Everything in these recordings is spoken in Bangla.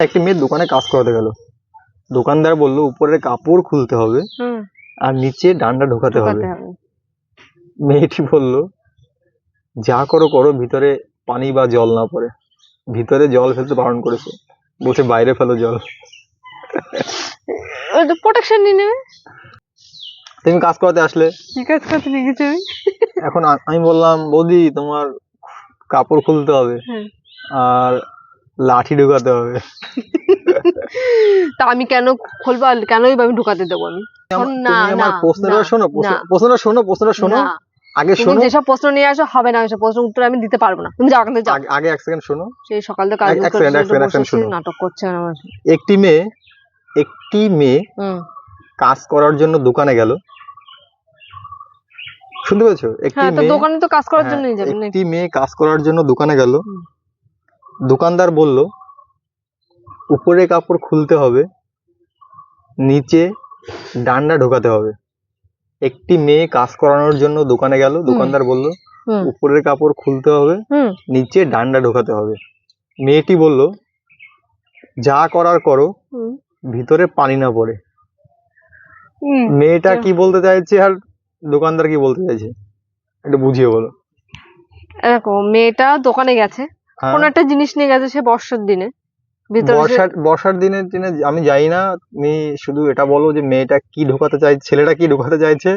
একটি মেয়ে দোকানে কাজ করাতে গেল। দোকানদার বলল উপরের কাপড় খুলতে হবে আর নিচে ডান্ডা ঢোকাতে হবে। মেয়েটি বলল যা করো করো ভিতরে পানি বা জল না পড়ে। ভিতরে জল ফেলতে বারণ করেছে। বলছে বাইরে ফেলো জল। প্রোটেকশন নিয়ে নেবে? তুমি কাজ করাতে আসলে। কি কাজ করতে নিয়ে গেছি আমি এখন আমি বললাম বৌদি তোমার কাপড় খুলতে হবে। আর লাঠি ঢোকাতে হবে। তা আমি কেন খুলবো আর কেনই বা আমি ঢুকাতে দেবো আমি? না, না, প্রশ্নটা শোনো। প্রশ্নটা শোনো প্রশ্নটা শোনো। আগে শোনো। যেসব প্রশ্ন নিয়ে আসো হবে না ওইসব প্রশ্ন উত্তর আমি দিতে পারব না। তুমি যাও ওখান যাও। আগে- আগে এক সেকেন্ড শোনো। সেই সকাল থেকে কাজ। নাটক করছে আমার। একটি মেয়ে একটি মেয়ে কাজ করার জন্য দোকানে গেল। শুনতে পেয়েছ? একটি হ্যাঁ মেয়ে দোকানে তো কাজ করার হ্যাঁ, একটি মেয়ে কাজ করার জন্য দোকানে গেল। দোকানদার বলল উপরে কাপড় খুলতে হবে নিচে ডান্ডা ঢোকাতে হবে। একটি মেয়ে কাজ করানোর জন্য দোকানে গেল। দোকানদার বলল উপরের কাপড় খুলতে হবে নিচে ডান্ডা ঢোকাতে হবে। মেয়েটি বলল যা করার করো ভিতরে পানি না পড়ে। মেয়েটা কি বলতে চাইছে আর দোকানদার কি বলতে চাইছে? একটু বুঝিয়ে বলো। দেখো মেয়েটা দোকানে গেছে? কোন একটা জিনিস নিয়ে গেছে সে বর্ষার দিনে। বর্ষার বর্ষার দিনের দিনে আমি জানি না তুমি শুধু এটা বলো যে মেয়েটা কি ঢোকাতে চাই ছেলেটা কি ঢোকাতে চাইছে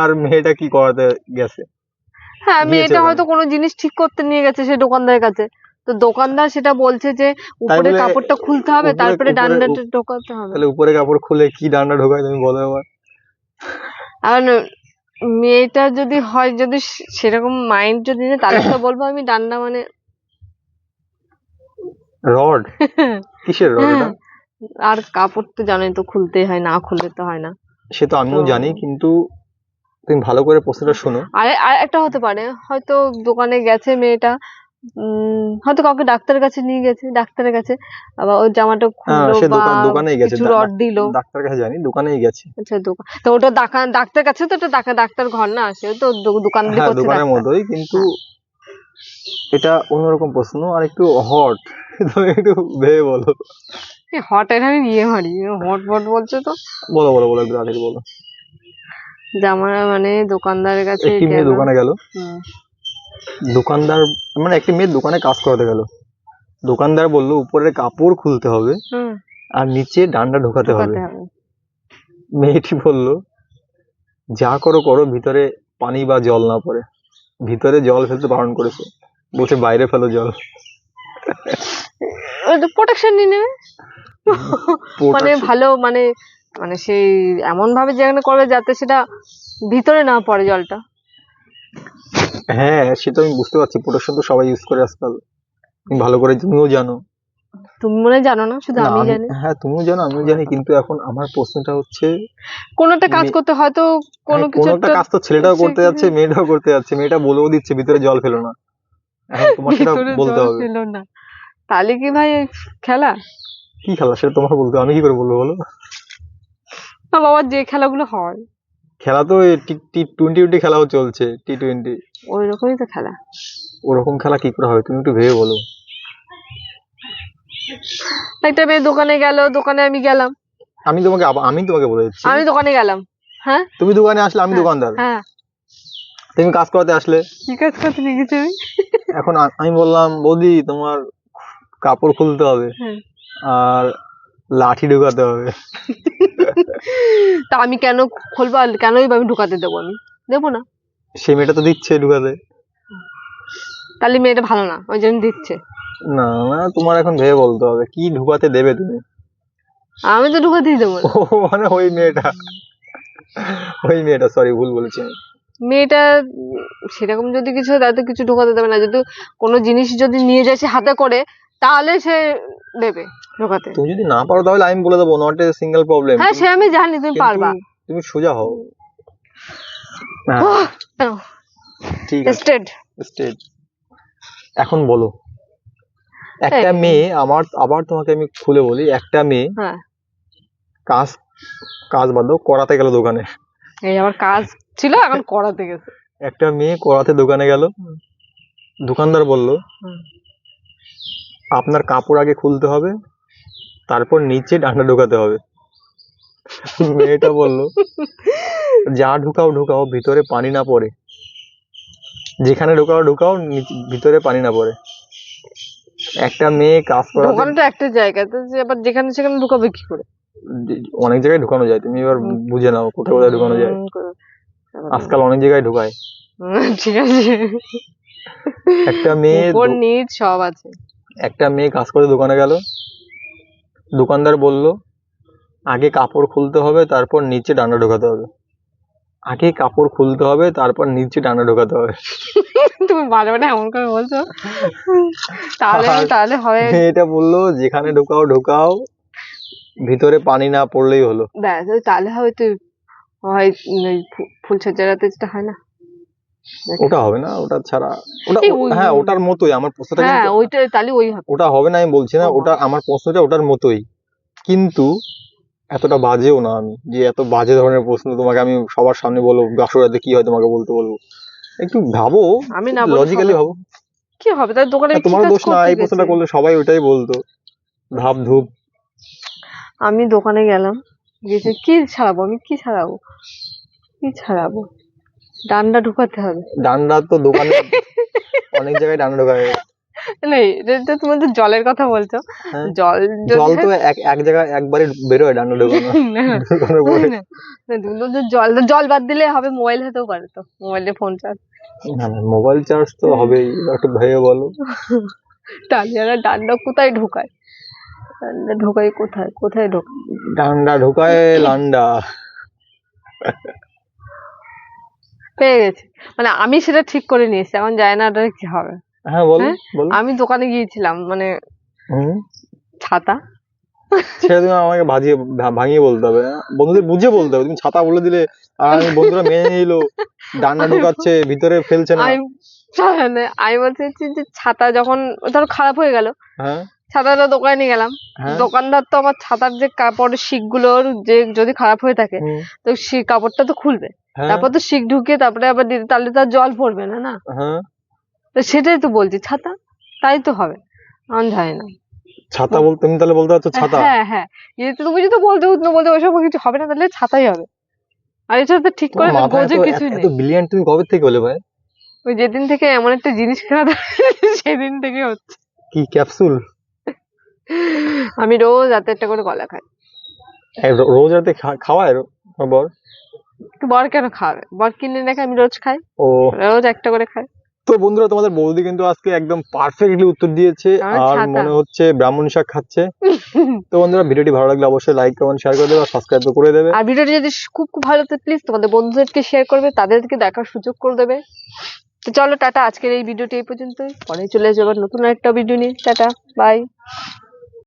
আর মেয়েটা কি করাতে গেছে। হ্যাঁ মেয়েটা হয়তো কোনো জিনিস ঠিক করতে নিয়ে গেছে সে দোকানদারের কাছে। তো দোকানদার সেটা বলছে যে উপরে কাপড়টা খুলতে হবে তারপরে ডান্ডাটা ঢোকাতে হবে। তাহলে উপরে কাপড় খুলে কি ডান্ডা ঢোকায় তুমি বলো এবার আর মেয়েটা যদি হয় যদি সেরকম মাইন্ড যদি তাহলে তো বলব আমি ডান্ডা মানে রড? কিসের রড এটা? আর কাপড় তো জানোই তো খুলতেই হয় না খুললে তো হয় না। সে তো আমিও জানি কিন্তু তুমি ভালো করে প্রশ্নটা শোনো। আর আর একটা হতে পারে হয়তো দোকানে গেছে মেয়েটা হয়তো কাউকে ডাক্তারের কাছে নিয়ে গেছে ডাক্তারের কাছে আবার ওই জামাটা হ্যাঁ, খুললো সে বা দোকান দোকানেই গেছে কিছু রড দিল। ডাক্তার কাছে জানি দোকানেই গেছে। আচ্ছা দোকান তো ওটা ডাক্তার ডাক্তার কাছে তো এটা ডাক্তার ঘর না সে তো দোকান দিয়ে হ্যাঁ করছে দোকানের। মতোই কিন্তু এটা অন্যরকম প্রশ্ন আর একটু হট তুমি একটু ভেবে বলো। হট এর আমি ইয়ে মারি হট হট বলছে তো? বলো বলো বলো একটু তাড়াতাড়ি বলো। জামা মানে দোকানদারের কাছে একটি মেয়ে দোকানে গেল। দোকানদার মানে একটি মেয়ে দোকানে কাজ করাতে গেল। দোকানদার বলল উপরের কাপড় খুলতে হবে হুম, আর নিচে ডান্ডা ঢোকাতে হবে। মেয়েটি বলল যা করো করো ভিতরে পানি বা জল না পড়ে। ভিতরে জল ফেলতে বারণ করেছে। বলছে বাইরে ফেলো জল। প্রোটেকশন নিয়ে নেবে। মানে ভালো মানে মানে সেই এমন ভাবে যেখানে করবে যাতে সেটা ভিতরে না পড়ে জলটা। হ্যাঁ সেটা আমি বুঝতে পারছি। প্রোটেকশন তো সবাই ইউজ করে আজকাল। ভালো করে তুমিও জানো। তুমি মনে জানো না? শুধু আমি জানি। হ্যাঁ তুমিও জানো আমিও জানি কিন্তু এখন আমার প্রশ্নটা হচ্ছে কোন একটা কাজ করতে হয়তো কোনো হ্যাঁ, কিছু কোনো একটা কাজ তো ছেলেটাও করতে যাচ্ছে মেয়েটাও করতে যাচ্ছে মেয়েটা বলেও দিচ্ছে ভিতরে জল ফেলো না। এখন তোমার সেটা বলতে হবে। ছিল না। তাহলে কি ভাই খেলা? কি খেলা? সেটা তোমার বলতে আমি কি করে বলব বলো? না বাবা যে খেলাগুলো হয়। খেলা তো টি টোয়েন্টি টোয়েন্টি খেলাও চলছে টি টোয়েন্টি ওই রকমই তো খেলা। ওরকম খেলা কি করে হবে? তুমি একটু ভেবে বলো। একটা মেয়ে দোকানে গেল দোকানে আমি গেলাম। আমি তোমাকে আমি তোমাকে বলে দিচ্ছি। আমি দোকানে গেলাম। হ্যাঁ? তুমি দোকানে আসলে আমি দোকানদার। হ্যাঁ। তুমি কাজ করাতে আসলে। কি কাজ করতে নিয়ে গেছি আমি এখন আমি বললাম বৌদি তোমার কাপড় খুলতে হবে। হ্যাঁ। আর লাঠি ঢোকাতে হবে। তা আমি কেন খুলবো আর কেনই আমি ঢুকাতে দেবো আমি? দেবো না। সে মেয়েটা তো দিচ্ছে ঢুকাতে। তাহলে মেয়েটা ভালো না ওই জন্য দিচ্ছে। না না তোমার এখন ভেবে বলতে হবে। কি ঢুকাতে দেবে তুমি? আমি তো ঢুকাতেই দেবো ও মানে ওই মেয়েটা। ওই মেয়েটা সরি ভুল বলেছি আমি। মেয়েটা সেরকম যদি কিছু হয় তাহলে কিছু ঢোকাতে দেবে না। যদি কোনো জিনিস যদি নিয়ে যায় সে হাতে করে তাহলে সে দেবে ঢোকাতে। তুমি যদি না পারো তাহলে আমি বলে দেবো নট এ সিঙ্গেল প্রবলেম হ্যাঁ সে আমি জানি তুমি পারবা। তুমি সোজা হও। হ্যাঁ। ঠিক আছে। স্টেট স্টেট এখন বলো। একটা মেয়ে আমার আবার তোমাকে আমি খুলে বলি একটা মেয়ে হ্যাঁ। কাজ কাজ বাদ করাতে গেল দোকানে। এই আমার কাজ ছিল এখন করাতে গেছে। একটা মেয়ে করাতে দোকানে গেল দোকানদার বলল আপনার কাপড় আগে খুলতে হবে তারপর নিচে ডান্ডা ঢোকাতে হবে। মেয়েটা বলল যা ঢুকাও ঢুকাও ভিতরে পানি না পড়ে। যেখানে ঢুকাও ঢুকাও ভিতরে পানি না পড়ে। একটা মেয়ে কাজ করাতে ঢোকানো তো একটা জায়গা তো যে আবার যেখানে সেখানে ঢুকাবে কি করে। অনেক জায়গায় ঢুকানো যায় তুমি এবার বুঝে নাও কোথায় কোথায় ঢুকানো যায়। আজকাল অনেক জায়গায় ঢুকায়। ঠিক আছে। একটা মেয়ে উপর নিচ সব আছে। একটা মেয়ে কাজ করে দোকানে গেল। দোকানদার বলল আগে কাপড় খুলতে হবে তারপর নিচে ডান্ডা ঢোকাতে হবে। আগে কাপড় খুলতে হবে তারপর নিচে ডান্ডা ঢোকাতে হবে। তুমি বারে বারে এমন করে বলছো? তাহলে তাহলে হবে। মেয়েটা বলল যেখানে ঢোকাও ঢোকাও ভিতরে পানি না পড়লেই হলো। ব্যাস তাহলে হয়তো হয় ওই ফু- যেটা হয় না। ওটা হবে না ওটা ছাড়া ওটা হ্যাঁ ওটার মতোই আমার প্রশ্নটা হ্যাঁ ওইটা তাহলে ওই হবে। ওটা হবে না আমি বলছি না ওটা আমার প্রশ্নটা ওটার মতোই। কিন্তু এতটা বাজেও না আমি যে এত বাজে ধরনের প্রশ্ন তোমাকে আমি সবার সামনে বলব বাসুরাতে কি হয় তোমাকে বলতে বলব? একটু ভাবো আমি না লজিক্যালি ভাবো। কি হবে? তার দোকানে তোমার দোষ না এই প্রশ্নটা করলে সবাই ওটাই বলতো ধাপ ধুপ। আমি দোকানে গেলাম গেছে কি ছাড়াবো? আমি কি ছাড়াবো? কি ছাড়াবো? ডান্ডা ঢুকাতে হবে। ডান্ডা তো দোকানে অনেক জায়গায় ডান্ডা ঢোকায় নেই এটা তোমার তো জলের কথা বলছো। হ্যাঁ। জল জল তো এক এক জায়গায় একবারে বেরোয় ডান্ডা ঢোকানো তুমি জল জল বাদ দিলে হবে মোবাইল হতেও পারে তো মোবাইলে ফোন চার্জ না না মোবাইল চার্জ তো হবেই একটু ভেবে বলো। টালিয়ারা ডান্ডা কোথায় ঢোকায়? ডান্ডা ঢোকায় কোথায় কোথায় ঢোকায় ডান্ডা ঢোকায় লান্ডা। পেয়ে গেছি। মানে আমি সেটা ঠিক করে নিয়েছি এখন জানি না ওটা কি হবে। হ্যাঁ বলো হ্যাঁ? বলো। আমি দোকানে গিয়েছিলাম মানে ছাতা। সেটা তুমি আমাকে ভাজিয়ে ভাঙিয়ে বলতে হবে হ্যাঁ? বন্ধুদের বুঝে বলতে হবে তুমি ছাতা বলে দিলে আর আমি বন্ধুরা মেনে নিলো ঢোকাচ্ছে ভিতরে ফেলছে না। আমি মানে বলতে যে ছাতা যখন ধরো খারাপ হয়ে গেল হ্যাঁ। ছাতাটা দোকানে নিয়ে গেলাম দোকানদার তো আমার ছাতার যে কাপড়ের শিকগুলোর যে যদি খারাপ হয়ে থাকে তো সেই কাপড়টা তো খুলবে। তারপর তো শিক ঢুকিয়ে তারপরে আবার দিতে তাহলে তো আর জল পড়বে না না? তো সেটাই তো বলছি ছাতা? তাই তো হবে আমি জানি না। ছাতা বলতে তুমি তাহলে বলতে পারছ ছাতা? হ্যাঁ হ্যাঁ তুমি যদি বলতে উঠতে বলতে ওইসব কিছু হবে না তাহলে ছাতাই হবে। আর এছাড়া তো ঠিক করে গোজে এত নেই। ব্রিলিয়ান্ট তুমি কবে থেকে হলে ভাই? ওই যেদিন থেকে এমন একটা জিনিস কেনা সেদিন থেকে হচ্ছে। কি ক্যাপসুল? আমি রোজ রাতে একটা করে কলা খাই। রোজ রাতে খাওয়ায় বর? বর কেন খাবে বর কিনে রেখে আমি রোজ খাই। ও। রোজ একটা করে খাই। তো বন্ধুরা তোমাদের বৌদি কিন্তু আজকে একদম পারফেক্টলি উত্তর দিয়েছে আর মনে হচ্ছে ব্রাহ্মণ শাক খাচ্ছে। তো বন্ধুরা ভিডিওটি ভালো লাগলে অবশ্যই লাইক কমেন্ট শেয়ার করে দেবে আর সাবস্ক্রাইব তো করে দেবে। আর ভিডিওটি যদি খুব খুব ভালো লাগে প্লিজ তোমাদের বন্ধুদেরকে শেয়ার করবে তাদেরকে দেখার সুযোগ করে দেবে। তো চলো টাটা। আজকের এই ভিডিওটি এই পর্যন্তই। পরে চলে যাবার নতুন একটা ভিডিও নিয়ে। Tata bye